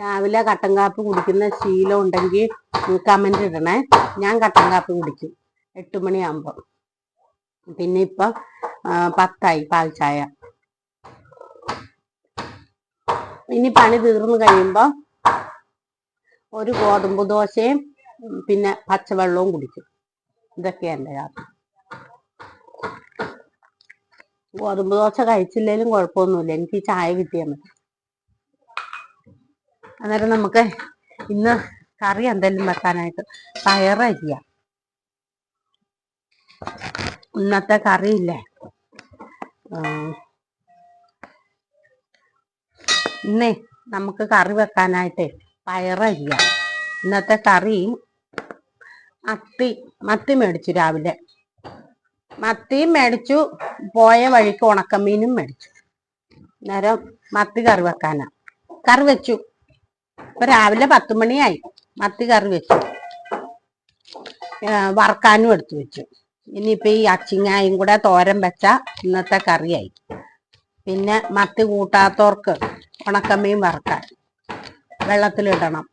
രാവിലെ കട്ടൻ കാപ്പി കുടിക്കുന്ന ശീലം ഉണ്ടെങ്കിൽ കമന്റ് ഇടണേ. ഞാൻ കട്ടൻ കാപ്പി കുടിക്കും. എട്ട് മണിയാകുമ്പോൾ പിന്നെ ഇപ്പം പത്തായി പാൽ ചായ. ഇനി പണി തീർന്നു കഴിയുമ്പോൾ ഒരു ഗോതമ്പ് ദോശയും പിന്നെ പച്ചവെള്ളവും കുടിക്കും. ഇതൊക്കെയാണ് എന്റെ കാപ്പ്. ഗോതമ്പ് ദോശ കഴിച്ചില്ലെങ്കിലും കുഴപ്പമൊന്നുമില്ല. എനിക്ക് ചായ കിട്ടിയാൽ മതി. അന്നേരം നമുക്ക് ഇന്ന് കറി എന്തെങ്കിലും വെക്കാനായിട്ട് പയറരിയ ഇന്നത്തെ കറി ഇല്ലേ? ഇന്നേ നമുക്ക് കറി വെക്കാനായിട്ട് പയറരിയ ഇന്നത്തെ കറി മത്തി മത്തി മേടിച്ചു രാവിലെ. മത്തിയും മേടിച്ചു പോയ വഴിക്ക് ഉണക്കമീനും മേടിച്ചു. അന്നേരം മത്തി കറി വെക്കാനാ. കറി വെച്ചു. ഇപ്പൊ രാവിലെ പത്ത് മണിയായി. മത്തി കറി വെച്ചു. വറക്കാനും എടുത്തു വെച്ചു. ഇനിയിപ്പൊ ഈ അച്ചിങ്ങായും കൂടെ തോരൻ വെച്ച ഇന്നത്തെ കറിയായി. പിന്നെ മത്തി കൂട്ടാത്തവർക്ക് ഉണക്കമീൻ വറക്കാൻ. വെള്ളത്തിലിടണം.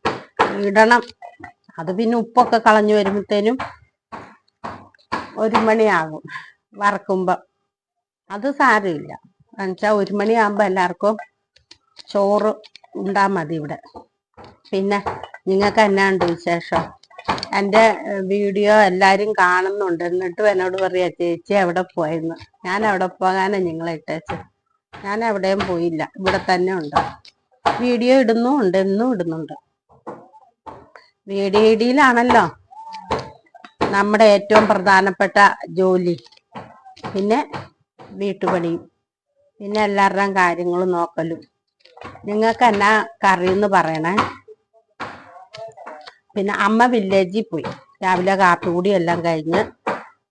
ഇടണം. അത് പിന്നെ ഉപ്പൊക്കെ കളഞ്ഞു വരുമ്പോഴത്തേനും ഒരു മണിയാകും വറക്കുമ്പോ. അത് സാരമില്ല. എന്നുവെച്ചാൽ ഒരു മണിയാകുമ്പോ എല്ലാവർക്കും ചോറ് ഉണ്ടാ മതി ഇവിടെ. പിന്നെ നിങ്ങൾക്ക് എന്നാണ്ട് വിശേഷം? എന്റെ വീഡിയോ എല്ലാവരും കാണുന്നുണ്ട്. എന്നിട്ടും എന്നോട് പറയാ ചേച്ചി എവിടെ പോയെന്ന്? ഞാൻ എവിടെ പോകാനാ നിങ്ങളെ ഇട്ടേച്ചത് ഞാൻ എവിടെയും പോയില്ല. ഇവിടെ തന്നെ ഉണ്ട്. വീഡിയോ ഇടുന്നുമുണ്ട് എന്നും ഇടുന്നുണ്ട്. വീഡിയോ ഇടിയിലാണല്ലോ നമ്മുടെ ഏറ്റവും പ്രധാനപ്പെട്ട ജോലി. പിന്നെ വീട്ടുപണിയും പിന്നെ എല്ലാവരുടെയും കാര്യങ്ങളും നോക്കലും. നിങ്ങൾക്ക് എന്നാ കറിയെന്ന് പറയണേ? പിന്നെ അമ്മ വില്ലേജിൽ പോയി. രാവിലെ കാപ്പി കൂടി എല്ലാം കഴിഞ്ഞ്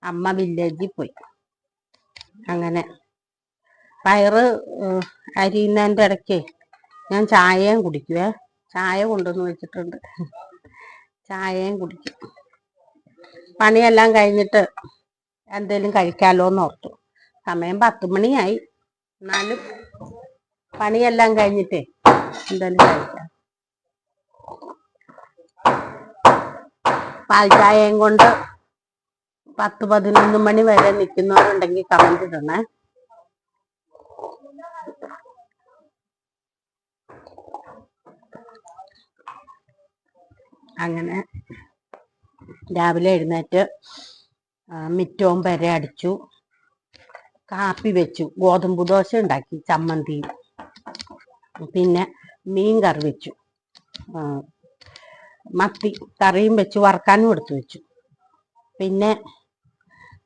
അമ്മ വില്ലേജിൽ പോയി. അങ്ങനെ. പയറ് അരിയുന്നതിന്റെ ഇടയ്ക്ക് ഞാൻ ചായയും കുടിക്കുവേ. ചായ കൊണ്ടുവന്ന് വെച്ചിട്ടുണ്ട്. ചായയും കുടിക്കും. പണിയെല്ലാം കഴിഞ്ഞിട്ട് എന്തേലും കഴിക്കാലോ എന്ന് ഓർത്തു. സമയം പത്ത് മണിയായി. എന്നാലും പണിയെല്ലാം കഴിഞ്ഞിട്ടേ എന്തേലും കഴിക്കാം. പാൽ ചായയും കൊണ്ട് പത്ത് പതിനൊന്ന് മണി വരെ നിൽക്കുന്നവരുണ്ടെങ്കിൽ കമന്റ് ഇടണേ. അങ്ങനെ രാവിലെ എഴുന്നേറ്റ് മിറ്റവും പെര അടിച്ചു. കാപ്പി വെച്ചു. ഗോതമ്പ് ദോശ ഉണ്ടാക്കി ചമ്മന്തി പിന്നെ മീൻ കറി വെച്ചു മത്തി കറിയും വെച്ച് വറക്കാനും എടുത്തു വെച്ചു. പിന്നെ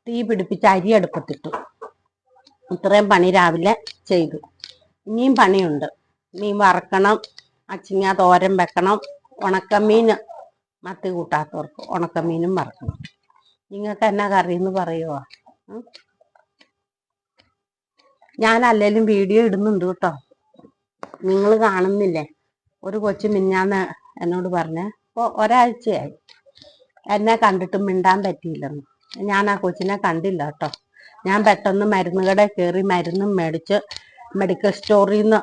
തീ പിടിപ്പിച്ച് അരി അടുപ്പത്തിട്ടു. ഇത്രയും പണി രാവിലെ ചെയ്തു. ഇനിയും പണിയുണ്ട്. മീൻ വറക്കണം അച്ചിങ്ങ തോരൻ വെക്കണം ഉണക്കമീൻ മത്തി കൂട്ടാത്തവർക്ക് ഉണക്കമീനും വറക്കണം. നിങ്ങൾക്ക് എന്നാ കറി എന്ന് പറയുമോ ഞാൻ അല്ലേലും വീഡിയോ ഇടുന്നുണ്ട് കേട്ടോ. നിങ്ങൾ കാണുന്നില്ലേ? ഒരു കൊച്ചു മിന്നാന്ന് എന്നോട് പറഞ്ഞ് ഇപ്പോൾ ഒരാഴ്ചയായി. എന്നെ കണ്ടിട്ട് മിണ്ടാൻ പറ്റിയില്ലെന്ന്. ഞാൻ ആ കൊച്ചിനെ കണ്ടില്ല കേട്ടോ. ഞാൻ പെട്ടെന്ന് മരുന്ന് കടയിൽ കയറി മരുന്നും മേടിച്ച് മെഡിക്കൽ സ്റ്റോറിൽ നിന്ന്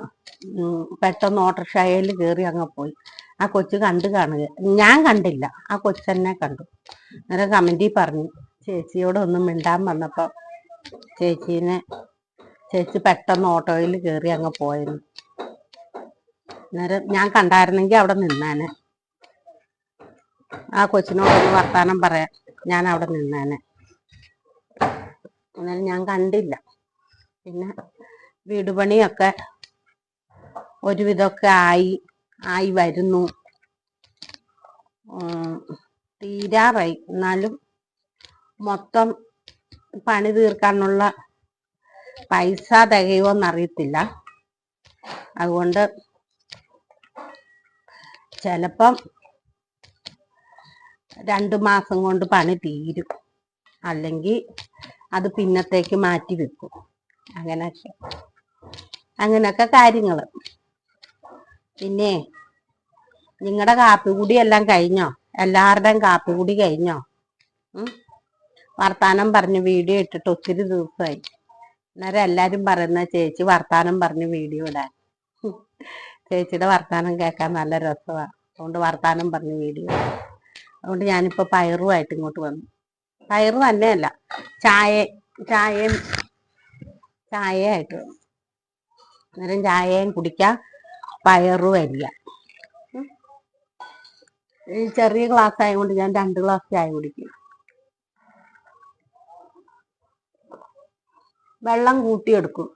പെട്ടെന്ന് ഓട്ടോറിക്ഷയിൽ കയറി അങ്ങ് പോയി. ആ കൊച്ചു കണ്ടു കാണുക. ഞാൻ കണ്ടില്ല. ആ കൊച്ചു തന്നെ കണ്ടു. അന്നേരം കമന്റി പറഞ്ഞു ചേച്ചിയോട് ഒന്ന് മിണ്ടാൻ വന്നപ്പോൾ ചേച്ചീനെ ചേച്ചി പെട്ടെന്ന് ഓട്ടോയിൽ കയറി അങ്ങ് പോയിരുന്നു അന്നേരം ഞാൻ കണ്ടായിരുന്നെങ്കിൽ അവിടെ നിന്നാനെ. ആ കൊച്ചിനോടൊന്ന് വർത്താനം പറയാൻ ഞാൻ അവിടെ നിന്നേനെ. എന്നാലും ഞാൻ കണ്ടില്ല. പിന്നെ വീട് പണിയൊക്കെ ഒരുവിധമൊക്കെ ആയി ആയി വരുന്നു. തീരാറായി. എന്നാലും മൊത്തം പണി തീർക്കാനുള്ള പൈസ തികയുമോന്നറിയത്തില്ല അതുകൊണ്ട് ചിലപ്പം രണ്ട് മാസം കൊണ്ട് പണി തീരും. അല്ലെങ്കിൽ അത് പിന്നത്തേക്ക് മാറ്റി വെക്കും. അങ്ങനെയൊക്കെ. അങ്ങനെയൊക്കെ കാര്യങ്ങൾ പിന്നെ നിങ്ങളുടെ കാപ്പികുടി എല്ലാം കഴിഞ്ഞോ? എല്ലാവരുടെയും കാപ്പികുടി കഴിഞ്ഞോ? വർത്താനം പറഞ്ഞ് വീഡിയോ ഇട്ടിട്ട് ഒത്തിരി ദിവസമായി അന്നേരം എല്ലാരും പറയുന്ന ചേച്ചി വർത്താനം പറഞ്ഞ് വീഡിയോ ഇടാൻ. ചേച്ചിയുടെ വർത്താനം കേൾക്കാൻ നല്ല രസമാണ് അതുകൊണ്ട് വർത്താനം പറഞ്ഞ് വീഡിയോ അതുകൊണ്ട് ഞാനിപ്പോ പയറുമായിട്ട് ഇങ്ങോട്ട് വന്നു. പയറ് തന്നെയല്ല ചായ ചായയും ചായയായിട്ട് വന്നു. അന്നേരം ചായയും കുടിക്കാം പയറും അരിയ. ഈ ചെറിയ ഗ്ലാസ് ആയതുകൊണ്ട് ഞാൻ രണ്ട് ഗ്ലാസ് ചായ കുടിക്കും. വെള്ളം കൂട്ടിയെടുക്കും.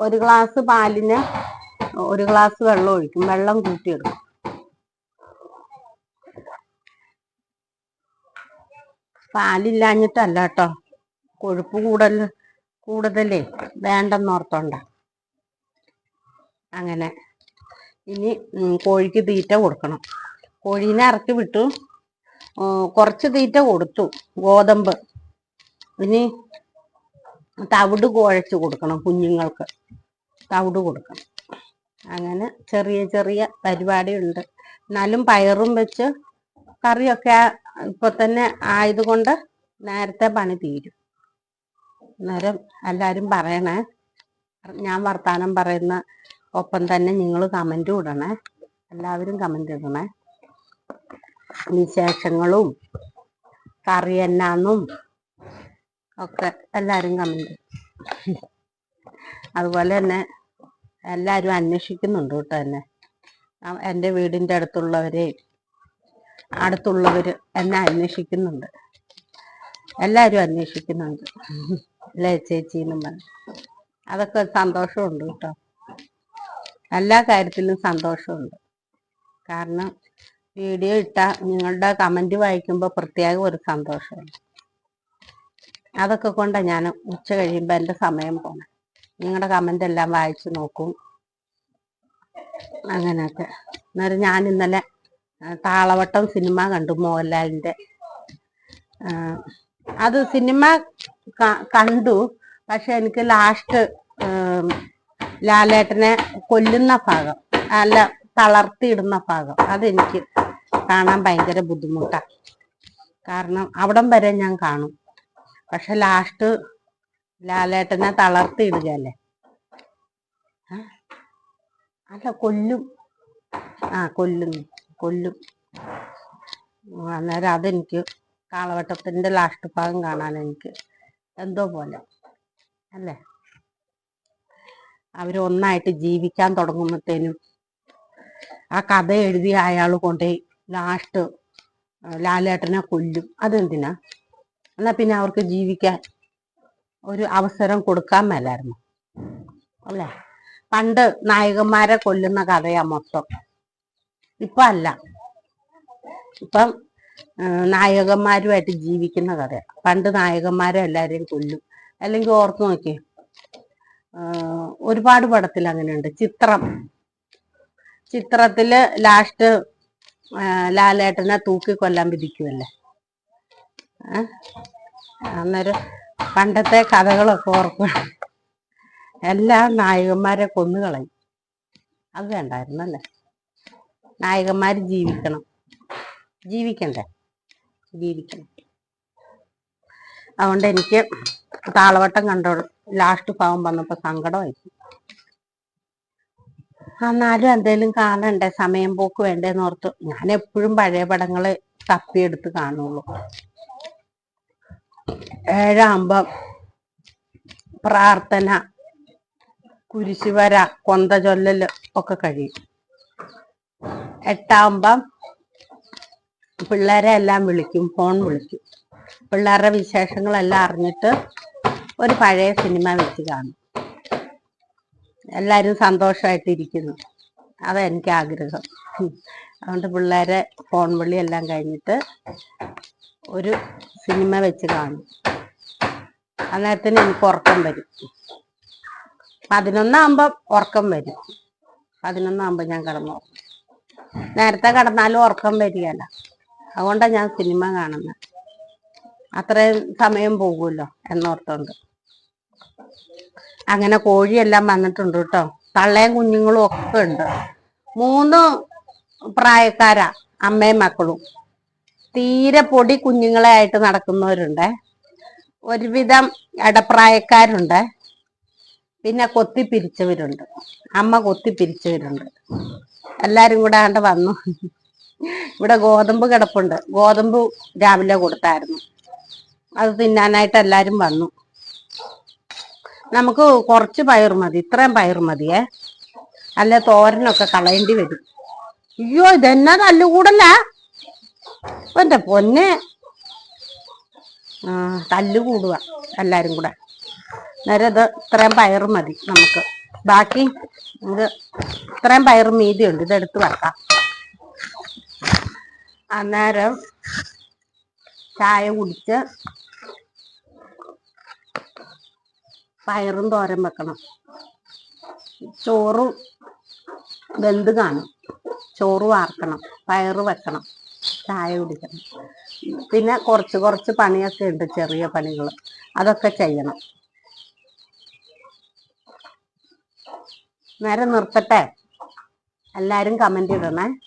ഒരു ഗ്ലാസ് പാലിന് ഒരു ഗ്ലാസ് വെള്ളം ഒഴിക്കും. വെള്ളം കൂട്ടിയെടുക്കും. പാലില്ലാഞ്ഞിട്ടല്ല കേട്ടോ കൊഴുപ്പ് കൂടുതൽ കൂടുതലേ വേണ്ടെന്നോർത്തോണ്ട അങ്ങനെ. ഇനി കോഴിക്ക് തീറ്റ കൊടുക്കണം. കോഴീനെ ഇറക്കി വിട്ടു. കുറച്ച് തീറ്റ കൊടുത്തു ഗോതമ്പ്. ഇനി തവിട് കുഴച്ച് കൊടുക്കണം കുഞ്ഞുങ്ങൾക്ക്. തവിട് കൊടുക്കണം. അങ്ങനെ ചെറിയ ചെറിയ പരിപാടിയുണ്ട്. എന്നാലും പയറും വെച്ച് കറിയൊക്കെ ഇപ്പൊ തന്നെ ആയതുകൊണ്ട് നേരത്തെ പണി തീരും. അന്നേരം എല്ലാരും പറയണേ. ഞാൻ വർത്താനം പറയുന്ന ഒപ്പം തന്നെ നിങ്ങൾ കമന്റ് ഇടണേ. എല്ലാവരും കമന്റ് ഇടണേ. വിശേഷങ്ങളും കറി എന്നാന്നും ഒക്കെ എല്ലാരും കമന്റ് അതുപോലെ തന്നെ എല്ലാരും അന്വേഷിക്കുന്നുണ്ട് കേട്ടോ എന്നെ. എന്റെ വീടിന്റെ അടുത്തുള്ളവരെ അടുത്തുള്ളവര് എന്നെ അന്വേഷിക്കുന്നുണ്ട്. എല്ലാവരും അന്വേഷിക്കുന്നുണ്ട്. അല്ലേ ചേച്ചി എന്നും പറഞ്ഞു. അതൊക്കെ സന്തോഷമുണ്ട് കേട്ടോ. എല്ലാ കാര്യത്തിലും സന്തോഷമുണ്ട്. കാരണം വീഡിയോ ഇട്ട നിങ്ങളുടെ കമന്റ് വായിക്കുമ്പോൾ പ്രത്യേകം ഒരു സന്തോഷമുണ്ട് അതൊക്കെ കൊണ്ടാണ് ഞാൻ ഉച്ച കഴിയുമ്പോൾ എന്റെ സമയം പോണേ. നിങ്ങളുടെ കമന്റ് എല്ലാം വായിച്ചു നോക്കും. അങ്ങനെയൊക്കെ. അന്നേരം ഞാൻ ഇന്നലെ താളവട്ടം സിനിമ കണ്ടു മോഹൻലാലിന്റെ. അത് സിനിമ കണ്ടു. പക്ഷെ എനിക്ക് ലാസ്റ്റ് ലാലേട്ടനെ കൊല്ലുന്ന ഭാഗം അല്ല തളർത്തിയിടുന്ന ഭാഗം അതെനിക്ക് കാണാൻ ഭയങ്കര ബുദ്ധിമുട്ടാണ് കാരണം അവിടം വരെ ഞാൻ കാണും. പക്ഷെ ലാസ്റ്റ് ലാലേട്ടനെ തളർത്തിയിടുകയല്ലേ? അല്ല കൊല്ലും. ആ കൊല്ലുന്നു. കൊല്ലും. അന്നേരം അതെനിക്ക് കാളവട്ടത്തിന്റെ ലാസ്റ്റ് ഭാഗം കാണാൻ എനിക്ക് എന്തോ പോലെ അല്ലേ? അവർ ഒന്നായിട്ട് ജീവിക്കാൻ തുടങ്ങുമ്പോഴത്തേനും ആ കഥ എഴുതിയ അയാൾ കൊണ്ടേ ലാസ്റ്റ് ലാലേട്ടനെ കൊല്ലും. അതെന്തിനാ? എന്നാ പിന്നെ അവർക്ക് ജീവിക്കാൻ ഒരു അവസരം കൊടുക്കാൻ മേലായിരുന്നു. അല്ലേ? പണ്ട് നായകന്മാരെ കൊല്ലുന്ന കഥയാ മൊത്തം. ഇപ്പൊ അല്ല ഇപ്പം നായകന്മാരുമായിട്ട് ജീവിക്കുന്ന കഥ. പണ്ട് നായകന്മാരെ എല്ലാരെയും കൊല്ലും. അല്ലെങ്കിൽ ഓർത്തു നോക്കി ഒരുപാട് പടത്തിൽ അങ്ങനെയുണ്ട്. ചിത്രം. ചിത്രത്തിൽ ലാസ്റ്റ് ലാലേട്ടനെ തൂക്കി കൊല്ലാൻ വിധിക്കുമല്ലേ? അന്നേരം പണ്ടത്തെ കഥകളൊക്കെ ഓർക്കും എല്ലാ നായകന്മാരെ കൊന്നുകളയും. അത് വേണ്ടായിരുന്നല്ലേ? നായകന്മാര് ജീവിക്കണം. ജീവിക്കണ്ടേ? ജീവിക്കണം. അതുകൊണ്ട് എനിക്ക് താളവട്ടം കണ്ടോ ലാസ്റ്റ് ഭാവം വന്നപ്പോ സങ്കടമായി എന്നാലും എന്തേലും കാണണ്ടേ? സമയം പോക്ക് വേണ്ടേന്ന് ഓർത്ത് ഞാൻ എപ്പോഴും പഴയ പടങ്ങൾ തപ്പിയെടുത്ത് കാണുള്ളൂ. ഏഴാകുമ്പം പ്രാർത്ഥന കുരിശുവര കൊന്ത ഒക്കെ കഴിയും. എട്ടാകുമ്പം പിള്ളേരെ എല്ലാം വിളിക്കും ഫോൺ വിളിക്കും. പിള്ളേരുടെ വിശേഷങ്ങളെല്ലാം അറിഞ്ഞിട്ട് ഒരു പഴയ സിനിമ വെച്ച് കാണും. എല്ലാരും സന്തോഷമായിട്ടിരിക്കുന്നു അതാ എനിക്ക് ആഗ്രഹം. അതുകൊണ്ട് പിള്ളേരെ ഫോൺ വിളി എല്ലാം കഴിഞ്ഞിട്ട് ഒരു സിനിമ വെച്ച് കാണും. അന്നേരത്തിന് എനിക്ക് ഉറക്കം വരും. പതിനൊന്നാകുമ്പം ഉറക്കം വരും. പതിനൊന്നാകുമ്പോ ഞാൻ കിടന്നു നേരത്തെ കിടന്നാലും ഉറക്കം വരികയല്ല അതുകൊണ്ടാണ് ഞാൻ സിനിമ കാണുന്നത് അത്രയും സമയം പോകുമല്ലോ എന്നോർത്തോണ്ട്. അങ്ങനെ കോഴിയെല്ലാം വന്നിട്ടുണ്ട് കേട്ടോ. തള്ളയും കുഞ്ഞുങ്ങളും ഒക്കെ ഉണ്ട്. മൂന്ന് പ്രായക്കാരാ അമ്മയും മക്കളും. തീരെ പൊടി കുഞ്ഞുങ്ങളെ ആയിട്ട് നടക്കുന്നവരുണ്ട്. ഒരുവിധം ഇടപ്രായക്കാരുണ്ട് പിന്നെ കൊത്തി പിരിച്ചവരുണ്ട്. അമ്മ കൊത്തി പിരിച്ചവരുണ്ട്. എല്ലാരും കൂടെ ആണ്ട് വന്നു. ഇവിടെ ഗോതമ്പ് കിടപ്പുണ്ട്. ഗോതമ്പ് രാവിലെ കൊടുത്തായിരുന്നു. അത് തിന്നാനായിട്ട് എല്ലാരും വന്നു. നമുക്ക് കുറച്ച് പയർ മതി. ഇത്രയും പയർ മതിയേ. അല്ല തോരനൊക്കെ കളയേണ്ടി വരും. അയ്യോ ഇതെന്നാ തല്ലുകൂടല്ല എന്റെ പൊന്നെ. ആ തല്ലുകൂടുക എല്ലാരും കൂടെ. നേരെ ഇത് ഇത്രയും പയർ മതി നമുക്ക്. ബാക്കി ഇത് ഇത്രയും പയർ മീതിയുണ്ട്. ഇതെടുത്ത് വെക്കാം. അന്നേരം ചായ കുടിച്ച് പയറും തോരൻ വെക്കണം. ചോറും വെന്ത് കാണും. ചോറ് വാർക്കണം. പയറ് വെക്കണം. ചായ കുടിക്കണം. പിന്നെ കുറച്ച് കുറച്ച് പണിയൊക്കെ ഉണ്ട് ചെറിയ പണികൾ അതൊക്കെ ചെയ്യണം. നേരെ നിർത്തട്ടെ. എല്ലാരും കമന്റ് ഇടണേ.